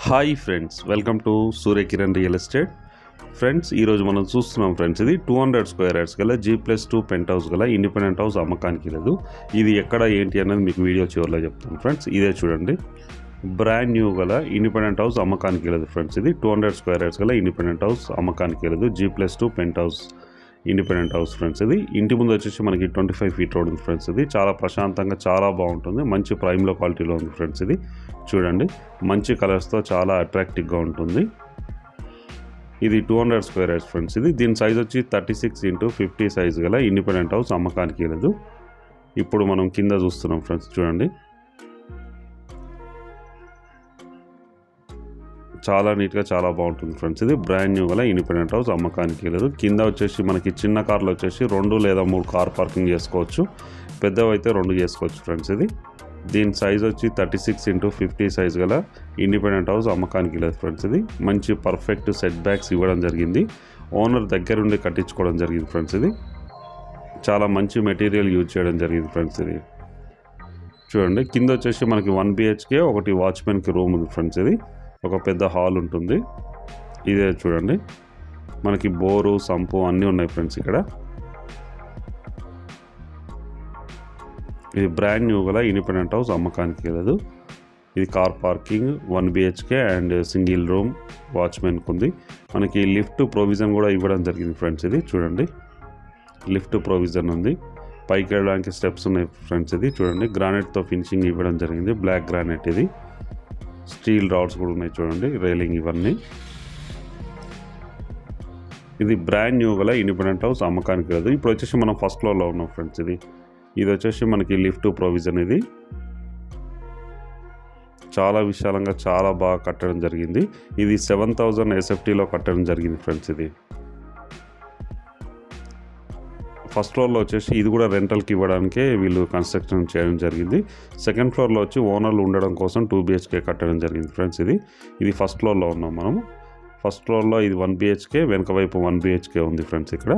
Hi friends welcome to Suryakiran real estate. Friends ఈరోజు మనం చూస్తున్నాం ఫ్రెండ్స్ ఇది టూ హండ్రెడ్ స్క్వేర్ యార్డ్స్ గల G plus two penthouse గల ఇండిపెండెంట్ హౌస్ అమ్మకానికి లేదు. ఇది ఎక్కడ ఏంటి అనేది మీకు వీడియో చివరిలో చెప్తాను ఫ్రెండ్స్ ఇదే చూడండి. బ్రాండ్ న్యూ గల ఇండిపెండెంట్ హౌస్ అమ్మకానికి లేదు ఫ్రెండ్స్ ఇది టూ హండ్రెడ్ స్క్వేర్ యార్డ్స్ గల ఇండిపెండెంట్ హౌస్ అమ్మకానికి లేదు G plus two penthouse independent house friends ఇది. ఇంటి ముందు వచ్చేసి మనకి ట్వంటీ ఫైవ్ ఫీట్ రోడ్ ఉంది ఫ్రెండ్స్ ఇది. చాలా ప్రశాంతంగా చాలా బాగుంటుంది. మంచి ప్రైమ్లో క్వాలిటీలో ఉంది ఫ్రెండ్స్ ఇది. చూడండి. మంచి కలర్స్తో చాలా అట్రాక్టివ్గా ఉంటుంది. ఇది two hundred square yards friends ఇది. దీని సైజ్ వచ్చి thirty six into fifty size గల ఇండిపెండెంట్ హౌస్ అమ్మకానికి లేదు. ఇప్పుడు మనం కింద చూస్తున్నాం ఫ్రెండ్స్ చూడండి. చాలా నీట్గా చాలా బాగుంటుంది ఫ్రెండ్స్. ఇది బ్రాండ్ న్యూ గల ఇండిపెండెంట్ హౌస్ అమ్మకానికి లేదు. కింద వచ్చేసి మనకి చిన్న కార్లు వచ్చేసి రెండు లేదా మూడు కార్ పార్కింగ్ చేసుకోవచ్చు. పెద్దవైతే రెండు చేసుకోవచ్చు ఫ్రెండ్స్ ఇది. దీని సైజ్ వచ్చి thirty six into fifty size గల ఇండిపెండెంట్ హౌస్ అమ్మకానికి లేదు ఫ్రెండ్స్ ఇది. మంచి పర్ఫెక్ట్ సెట్ బ్యాక్స్ ఇవ్వడం జరిగింది. ఓనర్ దగ్గరుండి కట్టించుకోవడం జరిగింది ఫ్రెండ్స్ ఇది. చాలా మంచి మెటీరియల్ యూజ్ చేయడం జరిగింది ఫ్రెండ్స్ ఇది. చూడండి కింద వచ్చేసి మనకి వన్ బిహెచ్కే ఒకటి వాచ్మెన్కి రూమ్ ఉంది ఫ్రెండ్స్ ఇది. ఒక పెద్ద హాల్ ఉంటుంది. ఇదే చూడండి. మనకి బోరు సంపు అన్నీ ఉన్నాయి ఫ్రెండ్స్ ఇక్కడ. ఇది బ్రాండ్ న్యూ గల ఇండిపెండెంట్ హౌస్ అమ్మకానికి లేదు ఇది car parking one BHK and single room వాచ్మెన్కి ఉంది. మనకి లిఫ్ట్ ప్రొవిజన్ కూడా ఇవ్వడం జరిగింది ఫ్రెండ్స్ ఇది చూడండి. లిఫ్ట్ ప్రొవిజన్ ఉంది. పైకి వెళ్ళడానికి స్టెప్స్ ఉన్నాయి ఫ్రెండ్స్ ఇది చూడండి. గ్రానైట్తో ఫినిషింగ్ ఇవ్వడం జరిగింది బ్లాక్ గ్రానైట్ ఇది. స్టీల్ రాడ్స్ కూడా ఉన్నాయి చూడండి రైలింగ్ ఇవన్నీ. ఇది బ్రాండ్ న్యూ గల ఇండిపెండెంట్ హౌస్ అమ్మకానికి లేదు ఇప్పుడు వచ్చేసి మనం ఫస్ట్ ఫ్లోర్లో ఉన్నాం ఫ్రెండ్స్ ఇది. ఇది వచ్చేసి మనకి లిఫ్ట్ ప్రొవిజన్ ఇది. చాలా విశాలంగా చాలా బాగా కట్టడం జరిగింది. ఇది సెవెన్ థౌజండ్ ఎస్ఎఫ్టీలో కట్టడం జరిగింది ఫ్రెండ్స్ ఇది. ఫస్ట్ ఫ్లోర్లో వచ్చేసి ఇది కూడా రెంటల్కి ఇవ్వడానికే వీళ్ళు కన్స్ట్రక్షన్ చేయడం జరిగింది. సెకండ్ ఫ్లోర్లో వచ్చి ఓనర్లు ఉండడం కోసం టూ బిహెచ్కే కట్టడం జరిగింది ఫ్రెండ్స్ ఇది. ఇది ఫస్ట్ ఫ్లోర్లో ఉన్నాం మనము. ఫస్ట్ ఫ్లోర్లో ఇది వన్ బిహెచ్కే వెనక వైపు వన్ బిహెచ్కే ఉంది ఫ్రెండ్స్ ఇక్కడ.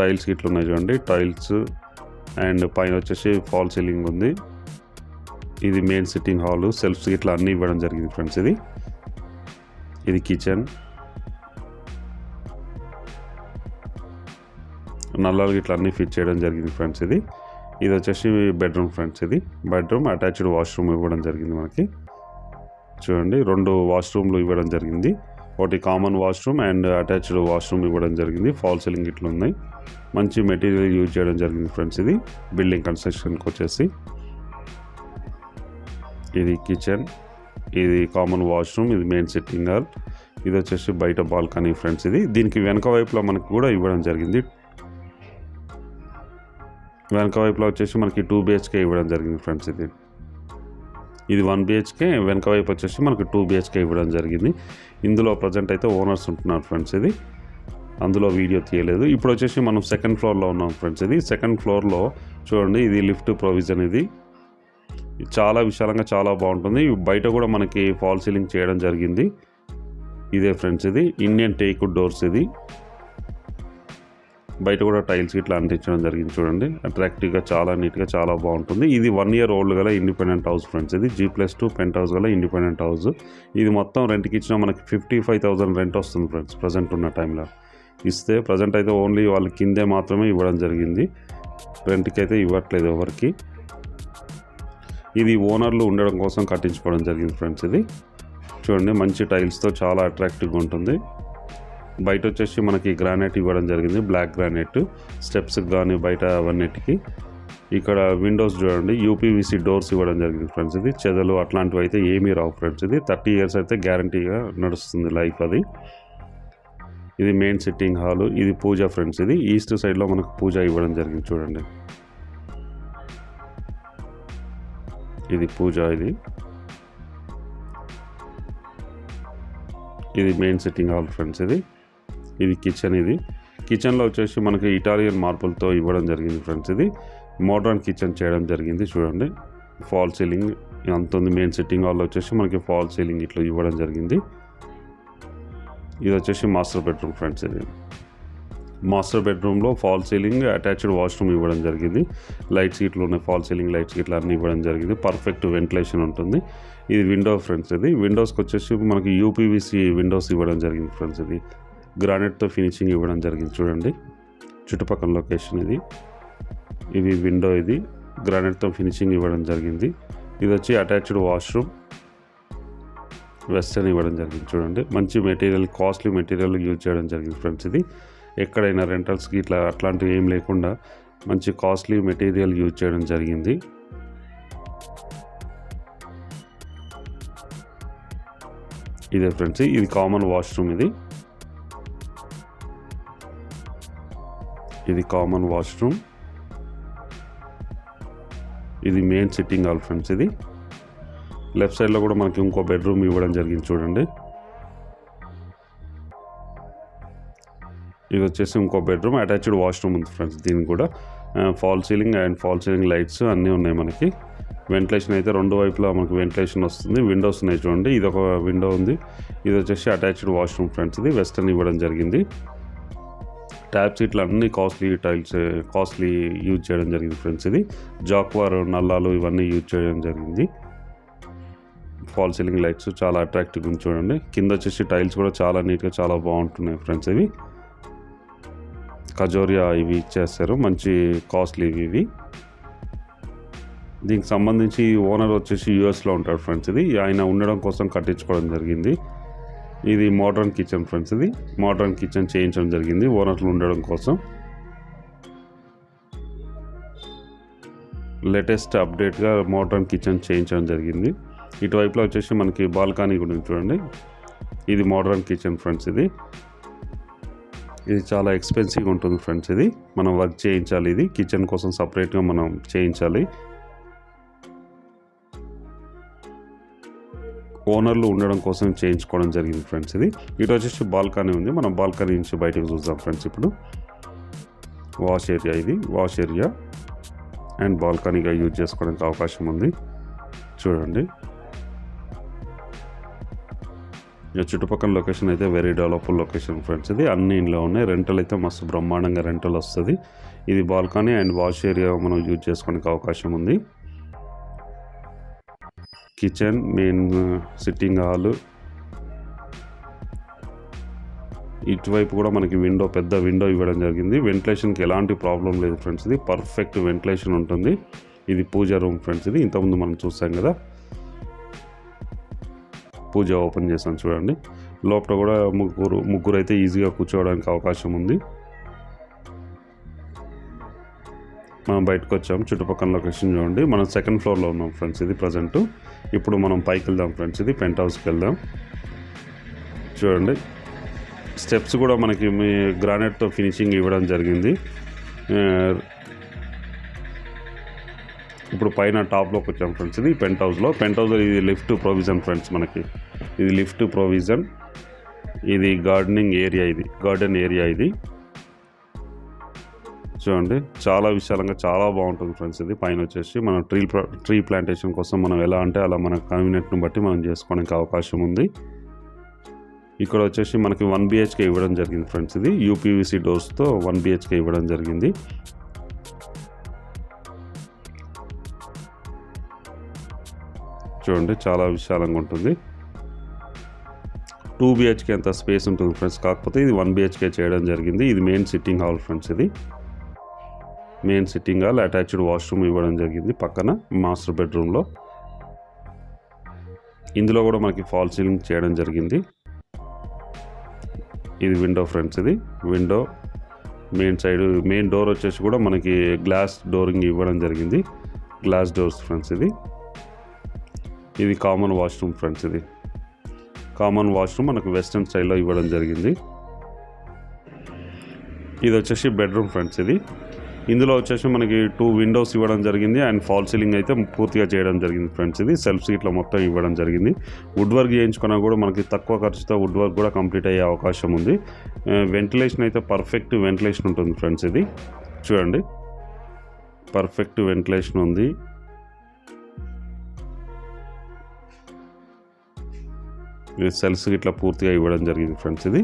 టైల్స్ ఇట్లు ఉన్నాయి చూడండి టైల్స్ అండ్ పైన వచ్చేసి ఫాల్ సీలింగ్ ఉంది. ఇది మెయిన్ సిట్టింగ్ హాల్ సెల్ఫ్స్ ఇట్లా అన్నీ ఇవ్వడం జరిగింది ఫ్రెండ్స్ ఇది. ఇది కిచెన్ నల్లాలు ఇట్లా అన్నీ ఫిట్ చేయడం జరిగింది ఫ్రెండ్స్ ఇది. ఇది వచ్చేసి బెడ్రూమ్ ఫ్రెండ్స్ ఇది. బెడ్రూమ్ అటాచ్డ్ వాష్రూమ్ ఇవ్వడం జరిగింది మనకి. చూడండి రెండు వాష్రూమ్లు ఇవ్వడం జరిగింది. ఒకటి common washroom and attached washroom ఇవ్వడం జరిగింది. ఫాల్ సీలింగ్ ఇట్లా ఉన్నాయి. మంచి మెటీరియల్ యూజ్ చేయడం జరిగింది ఫ్రెండ్స్ ఇది. బిల్డింగ్ కన్స్ట్రక్షన్కి వచ్చేసి. ఇది కిచెన్ ఇది కామన్ వాష్రూమ్ ఇది మెయిన్ సిట్టింగ్ హాల్. ఇది వచ్చేసి బయట బాల్కనీ ఫ్రెండ్స్ ఇది. దీనికి వెనక వైపులో మనకి కూడా ఇవ్వడం జరిగింది వెనక వైపులో వచ్చేసి మనకి టూ బిహెచ్కే ఇవ్వడం జరిగింది ఫ్రెండ్స్ ఇది. ఇది వన్ బిహెచ్కే వెనక వైపు వచ్చేసి మనకి టూ బిహెచ్కే ఇవ్వడం జరిగింది. ఇందులో ప్రజెంట్ అయితే ఓనర్స్ ఉంటున్నారు ఫ్రెండ్స్ ఇది. అందులో వీడియో తీయలేదు. ఇప్పుడు వచ్చేసి మనం సెకండ్ ఫ్లోర్లో ఉన్నాం ఫ్రెండ్స్ ఇది. సెకండ్ ఫ్లోర్లో చూడండి ఇది లిఫ్ట్ ప్రొవిజన్ ఇది. చాలా విశాలంగా చాలా బాగుంటుంది. బయట కూడా మనకి ఫాల్ సీలింగ్ చేయడం జరిగింది. ఇదే ఫ్రెండ్స్ ఇది. ఇండియన్ టేక్ డోర్స్ ఇది. బయట కూడా టైల్స్ ఇట్లా అంటించడం జరిగింది చూడండి. అట్రాక్టివ్గా చాలా నీట్గా చాలా బాగుంటుంది. ఇది వన్ ఇయర్ ఓల్డ్ గల ఇండిపెండెంట్ హౌస్ ఫ్రెండ్స్ ఇది G plus two penthouse గల ఇండిపెండెంట్ హౌస్ ఇది మొత్తం రెంట్కి ఇచ్చిన మనకి ఫిఫ్టీ ఫైవ్ థౌసండ్ రెంట్ వస్తుంది ఫ్రెండ్స్ ప్రజెంట్ ఉన్న టైంలో ఇస్తే ప్రజెంట్ అయితే ఓన్లీ వాళ్ళ కిందే మాత్రమే ఇవ్వడం జరిగింది. రెంట్కి అయితే ఇవ్వట్లేదు ఎవరికి. ఇది ఓనర్లు ఉండడం కోసం కట్టించుకోవడం జరిగింది ఫ్రెండ్స్ ఇది. చూడండి మంచి టైల్స్తో చాలా అట్రాక్టివ్గా ఉంటుంది. బయట వచ్చేసి మనకి గ్రానైట్ ఇవ్వడం జరిగింది బ్లాక్ గ్రానైట్ స్టెప్స్కి కానీ బయట అవన్నిటికి. ఇక్కడ విండోస్ చూడండి యూపీవీసీ డోర్స్ ఇవ్వడం జరిగింది ఫ్రెండ్స్ ఇది. చెదలు అట్లాంటివి అయితే ఏమీ రావు ఫ్రెండ్స్ ఇది. థర్టీ ఇయర్స్ అయితే గ్యారంటీగా నడుస్తుంది లైఫ్ అది. ఇది మెయిన్ సిట్టింగ్ హాలు ఇది పూజ ఫ్రెండ్స్ ఇది. ఈస్ట్ సైడ్లో మనకు పూజ ఇవ్వడం జరిగింది చూడండి. ఇది పూజ ఇది. ఇది మెయిన్ సిట్టింగ్ హాల్ ఫ్రెండ్స్ ఇది. ఇది కిచెన్ ఇది. కిచెన్లో వచ్చేసి మనకి ఇటాలియన్ మార్పులతో ఇవ్వడం జరిగింది ఫ్రెండ్స్ ఇది. మోడర్న్ కిచెన్ చేయడం జరిగింది చూడండి. ఫాల్ సీలింగ్ అంత ఉంది. మెయిన్ సిట్టింగ్ హాల్లో వచ్చేసి మనకి ఫాల్ సీలింగ్ ఇట్లా ఇవ్వడం జరిగింది. ఇది వచ్చేసి మాస్టర్ బెడ్రూమ్ ఫ్రెండ్స్ ఇది. మాస్టర్ బెడ్రూమ్లో ఫాల్ సీలింగ్ అటాచ్డ్ వాష్రూమ్ ఇవ్వడం జరిగింది. లైట్స్ ఇట్లు ఉన్నాయి ఫాల్ సీలింగ్ లైట్స్ ఇట్లా అన్నీ ఇవ్వడం జరిగింది. పర్ఫెక్ట్ వెంటిలేషన్ ఉంటుంది. ఇది విండో ఫ్రెండ్స్ ఇది. విండోస్కి వచ్చేసి మనకి యూపీవీసీ విండోస్ ఇవ్వడం జరిగింది ఫ్రెండ్స్ ఇది. గ్రానైట్తో ఫినిషింగ్ ఇవ్వడం జరిగింది. చూడండి చుట్టుపక్కల లొకేషన్ ఇది. ఇది విండో ఇది. గ్రానైట్తో ఫినిషింగ్ ఇవ్వడం జరిగింది. ఇది వచ్చి అటాచ్డ్ వాష్రూమ్. వెస్టర్న్ ఇవ్వడం జరిగింది. చూడండి మంచి మెటీరియల్ కాస్ట్లీ మెటీరియల్ యూజ్ చేయడం జరిగింది ఫ్రెండ్స్ ఇది. ఎక్కడైనా రెంటల్స్కి ఇట్లా అట్లాంటివి ఏం లేకుండా మంచి కాస్ట్లీ మెటీరియల్ యూజ్ చేయడం జరిగింది. ఇదే ఫ్రెండ్స్ ఇది కామన్ వాష్రూమ్ ఇది. ఇది కామన్ వాష్రూమ్ ఇది మెయిన్ సిట్టింగ్ హాల్ ఫ్రెండ్స్ ఇది. లెఫ్ట్ సైడ్లో కూడా మనకి ఇంకో బెడ్రూమ్ ఇవ్వడం జరిగింది చూడండి. ఇది వచ్చేసి ఇంకో బెడ్రూమ్ అటాచ్డ్ వాష్రూమ్ ఉంది ఫ్రెండ్స్ దీనికి కూడా. Fall ceiling and fall ceiling lights అన్నీ ఉన్నాయి మనకి. వెంటిలేషన్ అయితే రెండు వైపులా మనకి వెంటిలేషన్ వస్తుంది విండోస్ ఉన్నాయి చూడండి. ఇది ఒక విండో ఉంది. ఇది వచ్చేసి అటాచ్డ్ వాష్రూమ్ ఫ్రెండ్స్ ఇది వెస్టర్న్ ఇవ్వడం జరిగింది. ట్యాప్స్ ఇట్లా అన్ని కాస్ట్లీ టైల్స్ కాస్ట్లీ యూజ్ చేయడం జరిగింది ఫ్రెండ్స్ ఇది. జాక్వార్ నల్లాలు ఇవన్నీ యూజ్ చేయడం జరిగింది. ఫాల్ సీలింగ్ లైట్స్ చాలా అట్రాక్టివ్గా చూడండి. కింద వచ్చేసి టైల్స్ కూడా చాలా నీట్గా చాలా బాగుంటున్నాయి ఫ్రెండ్స్ ఇవి. కజోరియా ఇవి ఇచ్చేస్తారు. మంచి కాస్ట్లీ ఇవి ఇవి. దీనికి సంబంధించి ఓనర్ వచ్చేసి యూఎస్లో ఉంటాడు ఫ్రెండ్స్ ఇది. ఆయన ఉండడం కోసం కట్టించుకోవడం జరిగింది. ఇది మోడర్న్ కిచెన్ ఫ్రెండ్స్ ఇది. మోడర్న్ కిచెన్ చేయించడం జరిగింది. ఓనర్లు ఉండడం కోసం. లేటెస్ట్ అప్డేట్గా మోడర్న్ కిచెన్ చేయించడం జరిగింది. ఇటువైపులో వచ్చేసి మనకి బాల్కనీ కూడా చూడండి. ఇది మోడర్న్ కిచెన్ ఫ్రెండ్స్ ఇది. ఇది చాలా ఎక్స్పెన్సివ్గా ఉంటుంది ఫ్రెండ్స్ ఇది. మనం వర్క్ చేయించాలి ఇది. కిచెన్ కోసం సపరేట్గా మనం చేయించాలి. ఓనర్లు ఉండడం కోసం చేయించుకోవడం జరిగింది ఫ్రెండ్స్ ఇది. ఇటు వచ్చేసి బాల్కనీ ఉంది. మనం బాల్కనీ నుంచి బయటకు చూద్దాం ఫ్రెండ్స్ ఇప్పుడు. వాష్ ఏరియా ఇది. వాష్ ఏరియా అండ్ బాల్కనీగా యూజ్ చేసుకోవడానికి అవకాశం ఉంది. చూడండి. ఇక చుట్టుపక్కల లొకేషన్ అయితే వెరీ డెవలప్డ్ లొకేషన్ ఫ్రెండ్స్ ఇది. అన్ని ఇంట్లో ఉన్నాయి. రెంటల్ అయితే మస్తు బ్రహ్మాండంగా రెంటల్ వస్తుంది. ఇది బాల్కనీ అండ్ వాష్ ఏరియా మనం యూజ్ చేసుకోవడానికి అవకాశం ఉంది. కిచెన్ మెయిన్ సిట్టింగ్ హాల్ ఇటువైపు కూడా మనకి విండో పెద్ద విండో ఇవ్వడం జరిగింది. వెంటిలేషన్కి ఎలాంటి ప్రాబ్లం లేదు ఫ్రెండ్స్ ఇది పర్ఫెక్ట్ వెంటిలేషన్ ఉంటుంది. ఇది పూజ రూమ్ ఫ్రెండ్స్ ఇది ఇంతకుముందు మనం చూసాం కదా. పూజ ఓపెన్ చేసాం చూడండి. లోపల కూడా ముగ్గురు ముగ్గురు అయితే ఈజీగా కూర్చోవడానికి అవకాశం ఉంది. మనం బయటకు వచ్చాము చుట్టుపక్కల లొకేషన్ చూడండి. మనం సెకండ్ ఫ్లోర్లో ఉన్నాం ఫ్రెండ్స్ ఇది ప్రజెంట్ ఇప్పుడు మనం పైకి వెళ్దాం ఫ్రెండ్స్ ఇది పెంట్ హౌస్కి వెళ్దాం. చూడండి. స్టెప్స్ కూడా మనకి మీ గ్రానైట్తో ఫినిషింగ్ ఇవ్వడం జరిగింది. ఇప్పుడు పైన టాప్లోకి వచ్చాం ఫ్రెండ్స్ ఇది పెంట్ హౌస్లో పెంట్ హౌస్లో ఇది లిఫ్ట్ ప్రొవిజన్ ఫ్రెండ్స్ మనకి. ఇది లిఫ్ట్ ప్రొవిజన్ ఇది గార్డెనింగ్ ఏరియా ఇది. గార్డెన్ ఏరియా ఇది. చూడండి. చాలా విశాలంగా చాలా బాగుంటుంది ఫ్రెండ్స్ ఇది. పైన వచ్చేసి మనం ట్రీ ట్రీ ప్లాంటేషన్ కోసం మనం ఎలా అంటే అలా మన కన్వీనియంట్ని బట్టి మనం చేసుకోవడానికి అవకాశం ఉంది. ఇక్కడ వచ్చేసి మనకి వన్ బిహెచ్కే ఇవ్వడం జరిగింది ఫ్రెండ్స్ ఇది. యూపీవీసీ డోర్స్తో వన్ బిహెచ్కే ఇవ్వడం జరిగింది. చూడండి చాలా విశాలంగా ఉంటుంది. టూ బిహెచ్కే అంత స్పేస్ ఉంటుంది ఫ్రెండ్స్. కాకపోతే ఇది వన్ బిహెచ్కే చేయడం జరిగింది. ఇది మెయిన్ సిట్టింగ్ హాల్ ఫ్రెండ్స్ ఇది. Main sitting hall attached washroom ఇవ్వడం జరిగింది పక్కన మాస్టర్ బెడ్రూమ్లో. ఇందులో కూడా మనకి ఫాల్ సీలింగ్ చేయడం జరిగింది. ఇది విండో ఫ్రెండ్స్ ఇది. Window main side main door వచ్చేసి కూడా మనకి గ్లాస్ డోరింగ్ ఇవ్వడం జరిగింది. గ్లాస్ డోర్స్ ఫ్రెండ్స్ ఇది. ఇది కామన్ వాష్రూమ్ ఫ్రెండ్స్ ఇది. కామన్ వాష్రూమ్ మనకు వెస్ట్రన్ స్టైల్లో ఇవ్వడం జరిగింది. ఇది వచ్చేసి బెడ్రూమ్ ఫ్రెండ్స్ ఇది. ఇందులో వచ్చేసి మనకి టూ విండోస్ ఇవ్వడం జరిగింది అండ్ ఫాల్ సీలింగ్ అయితే పూర్తిగా చేయడం జరిగింది ఫ్రెండ్స్ ఇది. సెల్ఫ్ సీట్లో మొత్తం ఇవ్వడం జరిగింది. వుడ్ వర్క్ చేయించుకున్నా కూడా మనకి తక్కువ ఖర్చుతో వుడ్ వర్క్ కూడా కంప్లీట్ అయ్యే అవకాశం ఉంది. వెంటిలేషన్ అయితే పర్ఫెక్ట్ వెంటిలేషన్ ఉంటుంది ఫ్రెండ్స్ ఇది. చూడండి. పర్ఫెక్ట్ వెంటిలేషన్ ఉంది. సెల్స్ ఇట్లా పూర్తిగా ఇవ్వడం జరిగింది ఫ్రెండ్స్ ఇది.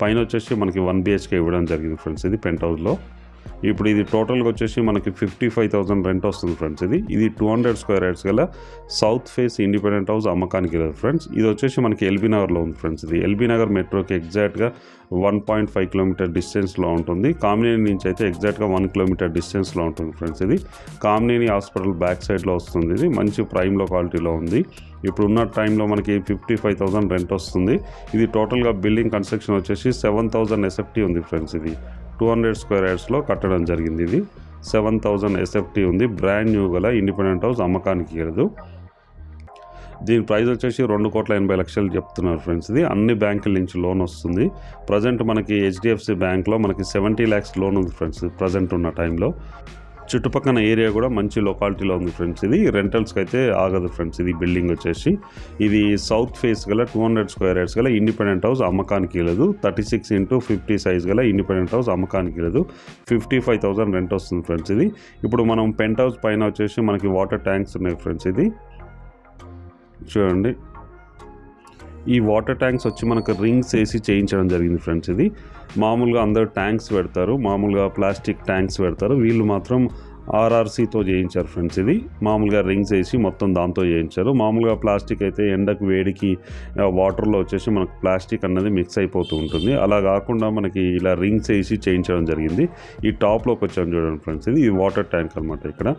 పైన వచ్చేసి మనకి వన్ బిహెచ్కే ఇవ్వడం జరిగింది ఫ్రెండ్స్ ఇది పెంట్ హౌస్లో. ఇప్పుడు ఇది టోటల్గా వచ్చేసి మనకి ఫిఫ్టీ ఫైవ్ థౌసండ్ రెంట్ వస్తుంది ఫ్రెండ్స్ ఇది ఇది టూ హండ్రెడ్ స్క్వేర్ యార్డ్స్ గల సౌత్ ఫేస్ ఇండిపెండెంట్ హౌస్ అమ్మకానికి లేదు ఫ్రెండ్స్ ఇది వచ్చేసి మనకి ఎల్బీ నగర్లో ఉంది ఫ్రెండ్స్ ఇది ఎల్బీ నగర్ మెట్రోకి ఎగ్జాక్ట్గా వన్ పాయింట్ ఫైవ్ కిలోమీటర్ డిస్టెన్స్లో ఉంటుంది. కామినేని నుంచి అయితే ఎగ్జాక్ట్గా వన్ కిలోమీటర్ డిస్టెన్స్లో ఉంటుంది ఫ్రెండ్స్ ఇది కామినేని హాస్పిటల్ బ్యాక్ సైడ్లో వస్తుంది. ఇది మంచి ప్రైమ్లో క్వాలిటీలో ఉంది. ఇప్పుడు ఉన్న టైంలో మనకి ఫిఫ్టీ ఫైవ్ థౌసండ్ రెంట్ వస్తుంది. ఇది టోటల్గా బిల్డింగ్ కన్స్ట్రక్షన్ వచ్చేసి సెవెన్ థౌసండ్ ఎస్ఎఫ్టీ ఉంది ఫ్రెండ్స్ ఇది టూ హండ్రెడ్ స్క్వేర్ యార్డ్స్లో కట్టడం జరిగింది ఇది. సెవెన్ థౌజండ్ ఎస్ఎఫ్టీ ఉంది. బ్రాండ్ న్యూ గల ఇండిపెండెంట్ హౌస్ అమ్మకానికి లేదు దీని ప్రైస్ వచ్చేసి రెండు కోట్ల ఎనభై లక్షలు చెప్తున్నారు ఫ్రెండ్స్ ఇది. అన్ని బ్యాంకుల నుంచి లోన్ వస్తుంది. ప్రజెంట్ మనకి హెచ్డిఎఫ్సి బ్యాంక్లో మనకి సెవెంటీ ల్యాక్స్ లోన్ ఉంది ఫ్రెండ్స్ ప్రజెంట్ ఉన్న టైంలో. చుట్టుపక్కల ఏరియా కూడా మంచి లొకాలిటీలో ఉంది ఫ్రెండ్స్ ఇది రెంటల్స్కి అయితే ఆగదు ఫ్రెండ్స్ ఇది బిల్డింగ్ వచ్చేసి. ఇది సౌత్ ఫేస్ గల టూ హండ్రెడ్ స్క్వేర్ యార్డ్స్ గల ఇండిపెండెంట్ హౌస్ అమ్మకానికి లేదు thirty six into fifty size గల ఇండిపెండెంట్ హౌస్ అమ్మకానికి లేదు ఫిఫ్టీ ఫైవ్ థౌసండ్ రెంట్ వస్తుంది ఫ్రెండ్స్ ఇది. ఇప్పుడు మనం పెంట్ హౌస్ పైన వచ్చేసి మనకి వాటర్ ట్యాంక్స్ ఉన్నాయి ఫ్రెండ్స్ ఇది. చూడండి. ఈ వాటర్ ట్యాంక్స్ వచ్చి మనకు రింగ్స్ వేసి చేయించడం జరిగింది ఫ్రెండ్స్ ఇది. మామూలుగా అందరు ట్యాంక్స్ పెడతారు మామూలుగా ప్లాస్టిక్ ట్యాంక్స్ పెడతారు. వీళ్ళు మాత్రం ఆర్ఆర్సీతో చేయించారు ఫ్రెండ్స్ ఇది. మామూలుగా రింగ్స్ వేసి మొత్తం దాంతో చేయించారు. మామూలుగా ప్లాస్టిక్ అయితే ఎండకు వేడికి వాటర్లో వచ్చేసి మనకు ప్లాస్టిక్ అన్నది మిక్స్ అయిపోతూ ఉంటుంది. అలా కాకుండా మనకి ఇలా రింగ్స్ వేసి చేయించడం జరిగింది. ఈ టాప్లోకి వచ్చాను చూడండి ఫ్రెండ్స్ ఇది ఈ వాటర్ ట్యాంక్ అనమాట ఇక్కడ.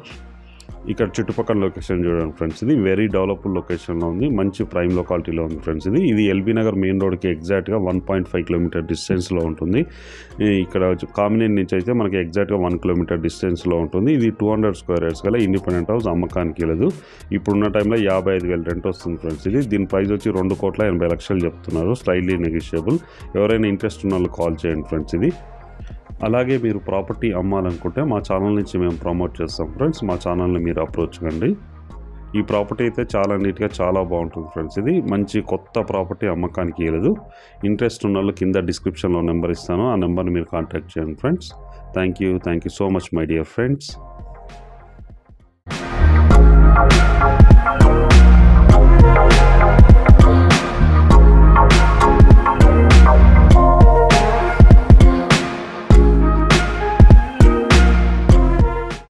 ఇక్కడ చుట్టుపక్కల లొకేషన్ చూడండి ఫ్రెండ్స్ ఇది వెరీ డెవలప్డ్ లొకేషన్లో ఉంది. మంచి ప్రైమ్ లొకాలిటీలో ఉంది ఫ్రెండ్స్ ఇది. ఇది ఎల్బీ నగర్ మెయిన్ రోడ్కి ఎగ్జాక్ట్గా వన్ పాయింట్ ఫైవ్ కిలోమీటర్ డిస్టెన్స్లో ఉంటుంది. ఇక్కడ కామినేట్ నుంచి అయితే మనకి ఎగ్జాక్ట్గా వన్ కిలోమీటర్ డిస్టెన్స్లో ఉంటుంది. ఇది టూ హండ్రెడ్ స్క్వేర్ యార్డ్స్ గల ఇండిపెండెంట్ హౌస్ అమ్మకానికి లేదు ఇప్పుడున్న టైంలో యాభై ఐదు వేల రెంట్ వస్తుంది ఫ్రెండ్స్ ఇది. దీని ప్రైస్ వచ్చి రెండు కోట్ల ఎనభై లక్షలు చెప్తున్నారు. స్లైడ్లీ నెగిషియబుల్ ఎవరైనా ఇంట్రెస్ట్ ఉన్న వాళ్ళు కాల్ చేయండి ఫ్రెండ్స్ ఇది. అలాగే మీరు ప్రాపర్టీ అమ్మాలనుకుంటే మా ఛానల్ నుంచి మేము ప్రమోట్ చేస్తాం ఫ్రెండ్స్. మా ఛానల్ని మీరు అప్రోచ్ కండి. ఈ ప్రాపర్టీ అయితే చాలా నీట్గా చాలా బాగుంటుంది ఫ్రెండ్స్. ఇది మంచి కొత్త ప్రాపర్టీ అమ్మకానికి వేయలేదు ఇంట్రెస్ట్ ఉన్న వాళ్ళు కింద డిస్క్రిప్షన్లో నెంబర్ ఇస్తాను. ఆ నెంబర్ని మీరు కాంటాక్ట్ చేయండి friends. Thank you thank you so much my dear friends